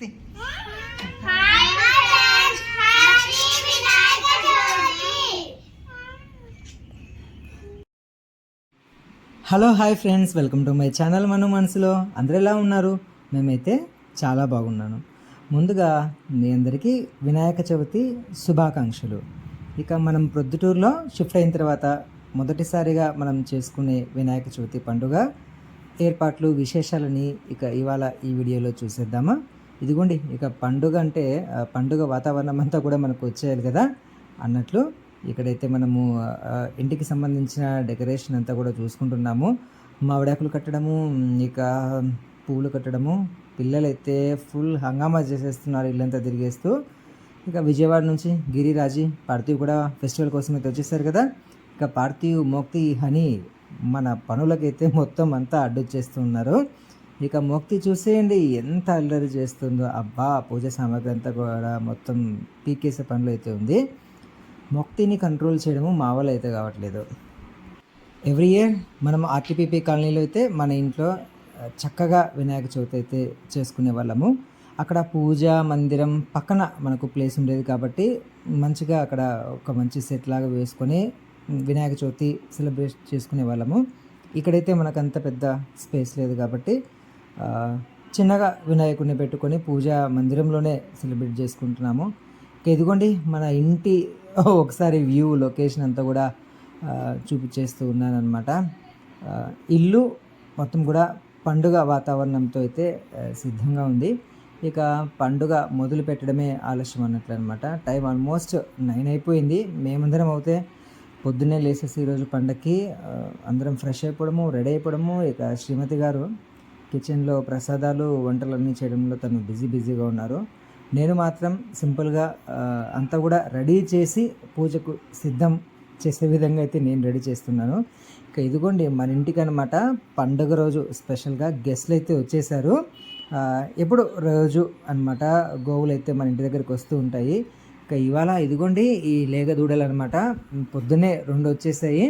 Hello hi friends. Welcome to my channel మన మనసులో. అందరు ఎలా ఉన్నారు? మేమైతే చాలా బాగున్నాను. ముందుగా మీ అందరికీ వినాయక చవితి శుభాకాంక్షలు. ఇక మనం ప్రొద్దుటూరులో షిఫ్ట్ అయిన తర్వాత మొదటిసారిగా మనం చేసుకునే వినాయక చవితి పండుగ. ఏర్పాట్లు విశేషాలని ఇక ఇవాళ ఈ వీడియోలో చూసేద్దామా? ఇదిగోండి ఇక పండుగ అంటే ఆ, పండుగ వాతావరణం అంతా కూడా మనకు వచ్చేయాలి కదా అన్నట్లు ఇక్కడైతే మనము ఇంటికి సంబంధించిన డెకరేషన్ అంతా కూడా చూసుకుంటున్నాము. మామిడాకులు కట్టడము ఇక పువ్వులు కట్టడము పిల్లలైతే ఫుల్ హంగామా చేసేస్తున్నారు ఇల్లంతా తిరిగేస్తూ. ఇక విజయవాడ నుంచి గిరిరాజి పార్థివ్ కూడా ఫెస్టివల్ కోసం అయితే వచ్చేసారు కదా. ఇక పార్థివ్ మోక్తి హనీ మన పనులకైతే మొత్తం అంతా అడ్డొచ్చేస్తున్నారు ఇక మొక్తి చూసేయండి. ఎంత అల్లరి చేస్తుందో. అబ్బా పూజ సామాగ్రి అంతా కూడా మొత్తం పీకేసే పనులు అయితే ఉంది. మొక్తిని కంట్రోల్ చేయడము మా వాళ్ళు అయితే కావట్లేదు. ఎవ్రీ ఇయర్ మనం ఆర్టీపీపీ కాలనీలో అయితే మన ఇంట్లో చక్కగా వినాయక చవితి అయితే చేసుకునే వాళ్ళము. అక్కడ పూజ మందిరం పక్కన మనకు ప్లేస్ ఉండేది కాబట్టి మంచిగా అక్కడ ఒక మంచి సెట్ లాగా వేసుకొని వినాయక చవితి సెలబ్రేట్ చేసుకునే వాళ్ళము. ఇక్కడైతే మనకు అంత పెద్ద స్పేస్ లేదు కాబట్టి చిన్నగా వినాయకుడిని పెట్టుకొని పూజ మందిరంలోనే సెలబ్రేట్ చేసుకుంటున్నాము. ఇక ఇదిగోండి మన ఇంటి ఒకసారి వ్యూ లొకేషన్ అంతా కూడా చూపించేస్తూ ఉన్నానమాట ఇల్లు మొత్తం కూడా పండుగ వాతావరణంతో అయితే సిద్ధంగా ఉంది. ఇక పండుగ మొదలు పెట్టడమే ఆలస్యం అన్నట్లు అనమాట టైం ఆల్మోస్ట్ నైన్ అయిపోయింది. మేమందరం అయితే పొద్దున్నే లేసేసి ఈరోజు పండగకి అందరం ఫ్రెష్ అయిపోవడము రెడీ అయిపోవడము. ఇక శ్రీమతి గారు కిచెన్లో ప్రసాదాలు వంటలన్నీ చేయడంలో తను బిజీ బిజీగా ఉన్నారు. నేను మాత్రం సింపుల్గా అంతా కూడా రెడీ చేసి పూజకు సిద్ధం చేసే విధంగా అయితే నేను రెడీ చేస్తున్నాను. ఇక ఇదిగోండి మన ఇంటికి అనమాట పండుగ రోజు స్పెషల్గా గెస్ట్లు అయితే వచ్చేసారు. ఎప్పుడు రోజు అన్నమాట గోవులు అయితే మన ఇంటి దగ్గరికి వస్తూ ఉంటాయి. ఇక ఇవాళ ఇదిగోండి ఈ లేగ దూడలు అనమాట పొద్దున్నే రెండు వచ్చేసాయి.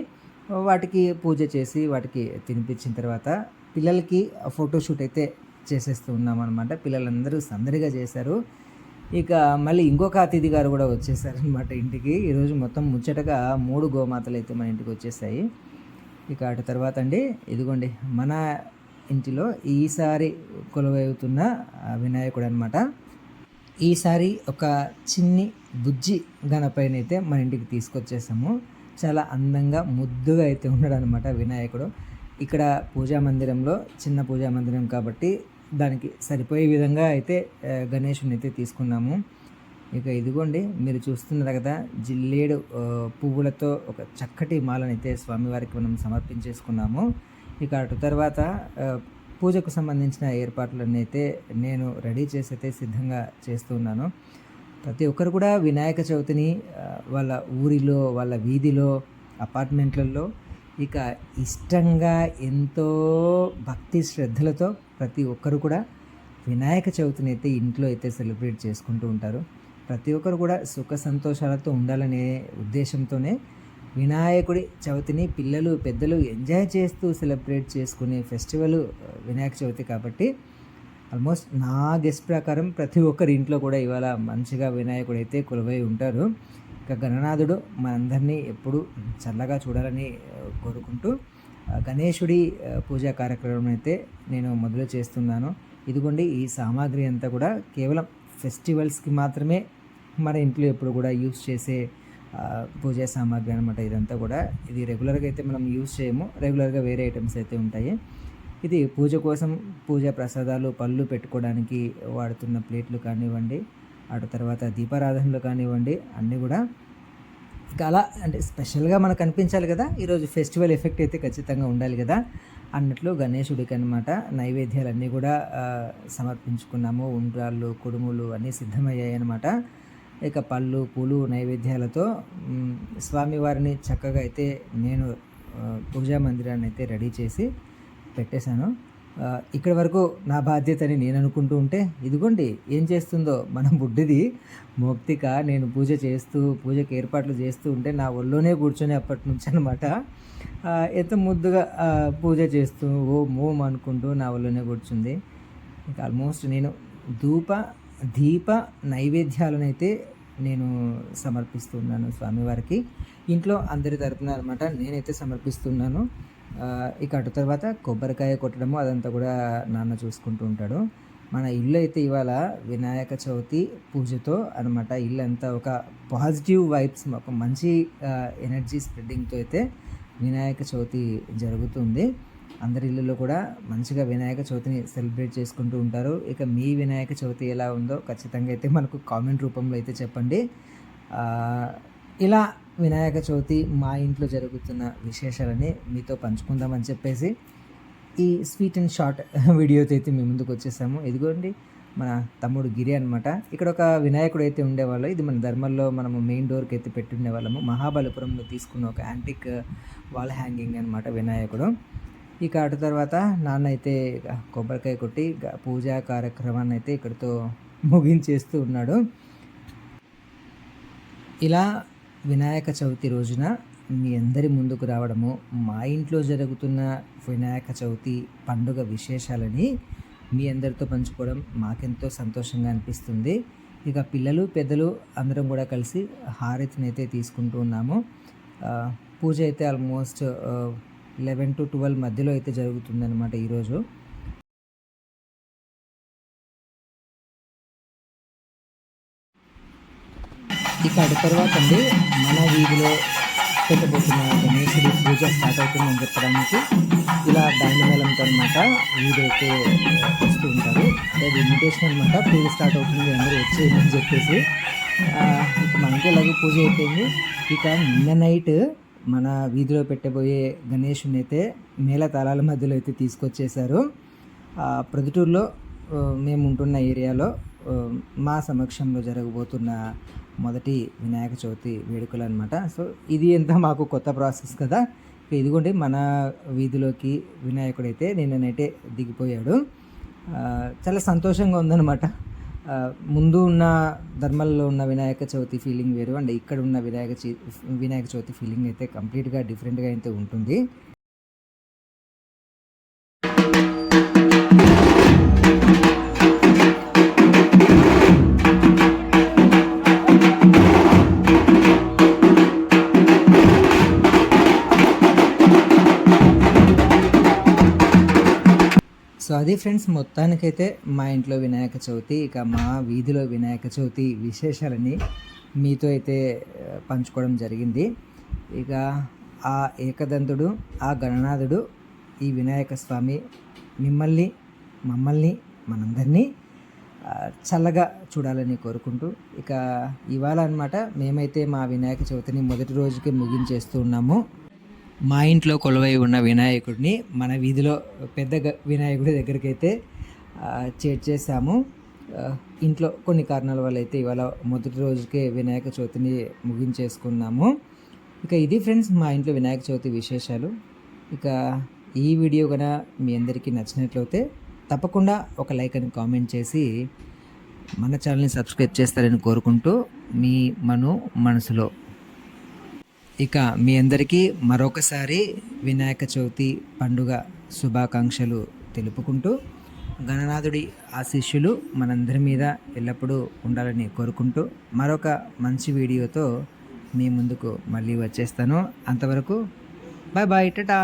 వాటికి పూజ చేసి వాటికి తినిపించిన తర్వాత పిల్లలకి ఫోటోషూట్ అయితే చేసేస్తూ ఉన్నాం అనమాట పిల్లలందరూ సందడిగా చేశారు. ఇక మళ్ళీ ఇంకొక అతిథి గారు కూడా వచ్చేసారనమాట ఇంటికి. ఈరోజు మొత్తం ముచ్చటగా మూడు గోమాతలు అయితే మన ఇంటికి వచ్చేసాయి. ఇక అటు తర్వాత అండి ఇదిగోండి మన ఇంటిలో ఈసారి కొలువవుతున్న వినాయకుడు అనమాట ఈసారి ఒక చిన్ని బుజ్జి గణపైన అయితే మన ఇంటికి తీసుకొచ్చేసాము. చాలా అందంగా ముద్దుగా అయితే ఉన్నాడు అనమాట వినాయకుడు. ఇక్కడ పూజా మందిరంలో చిన్న పూజా మందిరం కాబట్టి దానికి సరిపోయే విధంగా అయితే గణేషుని అయితే తీసుకున్నాము. ఇక ఇదిగోండి మీరు చూస్తున్నారు కదా జిల్లేడు పువ్వులతో ఒక చక్కటి మాలనైతే స్వామివారికి మనం సమర్పించేసుకున్నాము. ఇక అటు తర్వాత పూజకు సంబంధించిన ఏర్పాట్లన్నీ అయితే నేను రెడీ చేసి అయితే సిద్ధంగా చేస్తున్నాను ప్రతి ఒక్కరు కూడా వినాయక చవితిని వాళ్ళ ఊరిలో వాళ్ళ వీధిలో అపార్ట్మెంట్లలో ఇక ఇష్టంగా ఎంతో భక్తి శ్రద్ధలతో ప్రతి ఒక్కరు కూడా వినాయక చవితిని అయితే ఇంట్లో అయితే సెలబ్రేట్ చేసుకుంటూ ఉంటారు. ప్రతి ఒక్కరు కూడా సుఖ సంతోషాలతో ఉండాలనే ఉద్దేశంతోనే వినాయకుడి చవితిని పిల్లలు పెద్దలు ఎంజాయ్ చేస్తూ సెలబ్రేట్ చేసుకునే ఫెస్టివల్ వినాయక చవితి కాబట్టి ఆల్మోస్ట్ నా గెస్ట్ ప్రకారం ప్రతి ఒక్కరి ఇంట్లో కూడా ఇవాళ మంచిగా వినాయకుడు అయితే కొలువై ఉంటారు. ఇక గణనాథుడు మనందరినీ ఎప్పుడూ చల్లగా చూడాలని కోరుకుంటూ గణేశుడి పూజా కార్యక్రమం అయితే నేను మొదలు చేస్తున్నాను. ఇదిగోండి ఈ సామాగ్రి అంతా కూడా కేవలం ఫెస్టివల్స్కి మాత్రమే మన ఇంట్లో ఎప్పుడు కూడా యూస్ చేసే పూజా సామాగ్రి అనమాట ఇదంతా కూడా. ఇది రెగ్యులర్గా అయితే మనం యూస్ చేయము. రెగ్యులర్గా వేరే ఐటమ్స్ అయితే ఉంటాయి. ఇది పూజ కోసం పూజా ప్రసాదాలు పళ్ళు పెట్టుకోవడానికి వాడుతున్న ప్లేట్లు కానివ్వండి అటు తర్వాత దీపారాధనలు కానివ్వండి అన్నీ కూడా ఇక అలా అంటే స్పెషల్గా మనకు అనిపించాలి కదా. ఈరోజు ఫెస్టివల్ ఎఫెక్ట్ అయితే ఖచ్చితంగా ఉండాలి కదా. అన్నట్లు గణేశుడికి అనమాట నైవేద్యాలన్నీ కూడా సమర్పించుకున్నాము. ఉండ్రాళ్ళు కుడుములు అన్నీ సిద్ధమయ్యాయి అనమాట ఇక పళ్ళు పూలు నైవేద్యాలతో స్వామివారిని చక్కగా అయితే నేను పూజా మందిరాన్ని అయితే రెడీ చేసి పెట్టేశాను. ఇక్కడి వరకు నా బాధ్యత అని నేను అనుకుంటూ ఉంటే ఇదిగోండి ఏం చేస్తుందో మన బుడ్డిది. మోక్తిక నేను పూజ చేస్తూ పూజకి ఏర్పాట్లు చేస్తూ ఉంటే నా ఒళ్ళోనే కూర్చొని అప్పటి నుంచి అనమాట ఎంత ముద్దుగా పూజ చేస్తూ ఓం ఓం అనుకుంటూ నా ఒళ్ళోనే కూర్చుంది. ఇంకా ఆల్మోస్ట్ నేను ధూప దీప నైవేద్యాలనైతే నేను సమర్పిస్తున్నాను స్వామివారికి. ఇంట్లో అందరి తరపున అనమాట నేనైతే సమర్పిస్తున్నాను. ఇక అటు తర్వాత కొబ్బరికాయ కొట్టడము అదంతా కూడా నాన్న చూసుకుంటూ ఉంటాడు. మన ఇల్లు అయితే ఇవాళ వినాయక చవితి పూజతో అనమాట ఇల్లు అంతా ఒక పాజిటివ్ వైబ్స్ ఒక మంచి ఎనర్జీ స్ప్రెడ్డింగ్తో అయితే వినాయక చవితి జరుగుతుంది. అందరి ఇళ్ళలో కూడా మంచిగా వినాయక చవితిని సెలబ్రేట్ చేసుకుంటూ ఉంటారు. ఇక మీ వినాయక చవితి ఎలా ఉందో ఖచ్చితంగా అయితే మనకు కామెంట్ రూపంలో అయితే చెప్పండి. ఇలా వినాయక చవితి మా ఇంట్లో జరుగుతున్న విశేషాలని మీతో పంచుకుందామని చెప్పేసి ఈ స్వీట్ అండ్ షార్ట్ వీడియోతో అయితే మేము ముందుకు వచ్చేసాము. ఇదిగోండి మన తమ్ముడు గిరి అనమాట ఇక్కడ ఒక వినాయకుడు అయితే ఉండేవాళ్ళు. ఇది మన ధర్మంలో మనము మెయిన్ డోర్కి అయితే పెట్టుండే వాళ్ళము. మహాబలిపురంలో తీసుకున్న ఒక యాంటిక్ వాల్ హ్యాంగింగ్ అనమాట వినాయకుడు. ఇక అటు తర్వాత నాన్న అయితే కొబ్బరికాయ కొట్టి పూజా కార్యక్రమాన్ని అయితే ఇక్కడితో ముగించేస్తూ ఉన్నాడు. ఇలా వినాయక చవితి రోజున మీ అందరి ముందుకు రావడము మా ఇంట్లో జరుగుతున్న వినాయక చవితి పండుగ విశేషాలని మీ అందరితో పంచుకోవడం మాకెంతో సంతోషంగా అనిపిస్తుంది. ఇక పిల్లలు పెద్దలు అందరం కూడా కలిసి హారతిని అయితే తీసుకుంటూ ఉన్నాము. పూజ అయితే ఆల్మోస్ట్ లెవెన్ టు ట్వెల్వ్ మధ్యలో అయితే జరుగుతుందన్నమాట ఈరోజు. ఇక తర్వాత అండి మన వీధిలో పెట్టబోతున్న గణేశుడి పూజ స్టార్ట్ అవుతుందని చెప్పడానికి. ఇలా బ్యాండ్ మేళంతో అనమాట వీడైతే వస్తూ ఉంటారు. అది ఇన్విటేషన్ అనమాట పూజ స్టార్ట్ అవుతుంది అందరూ వచ్చేయమని చెప్పేసి. ఇక మనకి ఎలాగో పూజ అయిపోయింది. ఇక నిన్న నైట్ మన వీధిలో పెట్టబోయే గణేషుని అయితే మేళ తాళాల మధ్యలో అయితే తీసుకొచ్చేసారు ఆ, ప్రొద్దుటూరులో మేము ఉంటున్న ఏరియాలో మా సమక్షంలో జరగబోతున్న మొదటి వినాయక చవితి వేడుకలు అనమాట సో ఇది ఎంత మాకు కొత్త ప్రాసెస్ కదా. ఇదిగోండి మన వీధిలోకి వినాయకుడు అయితే నిన్ననైతే దిగిపోయాడు. చాలా సంతోషంగా ఉందన్నమాట. ముందు ఉన్న ధర్మల్లో ఉన్న వినాయక చవితి ఫీలింగ్ వేరు. అండ్ ఇక్కడ ఉన్న వినాయక చవి వినాయక చవితి ఫీలింగ్ అయితే కంప్లీట్గా డిఫరెంట్గా అయితే ఉంటుంది. అది ఫ్రెండ్స్ మొత్తానికైతే మా ఇంట్లో వినాయక చవితి ఇక మా వీధిలో వినాయక చవితి విశేషాలని మీతో అయితే పంచుకోవడం జరిగింది. ఇక ఆ ఏకదంతుడు ఆ గణనాథుడు ఈ వినాయక స్వామి మిమ్మల్ని మమ్మల్ని మనందరినీ చల్లగా చూడాలని కోరుకుంటూ ఇక ఇవాళ అనమాట మేమైతే మా వినాయక చవితిని మొదటి రోజుకి ముగించేస్తూ ఉన్నాము. మా ఇంట్లో కొలువై ఉన్న వినాయకుడిని మన వీధిలో పెద్ద వినాయకుడి దగ్గరికి అయితే చేర్చేసాము ఇంట్లో కొన్ని కారణాల వల్ల అయితే ఇవాళ మొదటి రోజుకే వినాయక చవితిని ముగించేసుకున్నాము. ఇక ఇది ఫ్రెండ్స్ మా ఇంట్లో వినాయక చవితి విశేషాలు. ఇక ఈ వీడియో కూడా మీ అందరికీ నచ్చినట్లయితే తప్పకుండా ఒక లైక్ అని కామెంట్ చేసి మన ఛానల్ని సబ్స్క్రైబ్ చేస్తారని కోరుకుంటూ మీ మను మనసులో ఇక మీ అందరికీ మరొకసారి వినాయక చవితి పండుగ శుభాకాంక్షలు తెలుపుకుంటూ గణనాథుడి ఆశీస్సులు మనందరి మీద ఎల్లప్పుడూ ఉండాలని కోరుకుంటూ మరొక మంచి వీడియోతో మీ ముందుకు మళ్ళీ వచ్చేస్తాను. అంతవరకు బాయ్ బాయ్ టటా.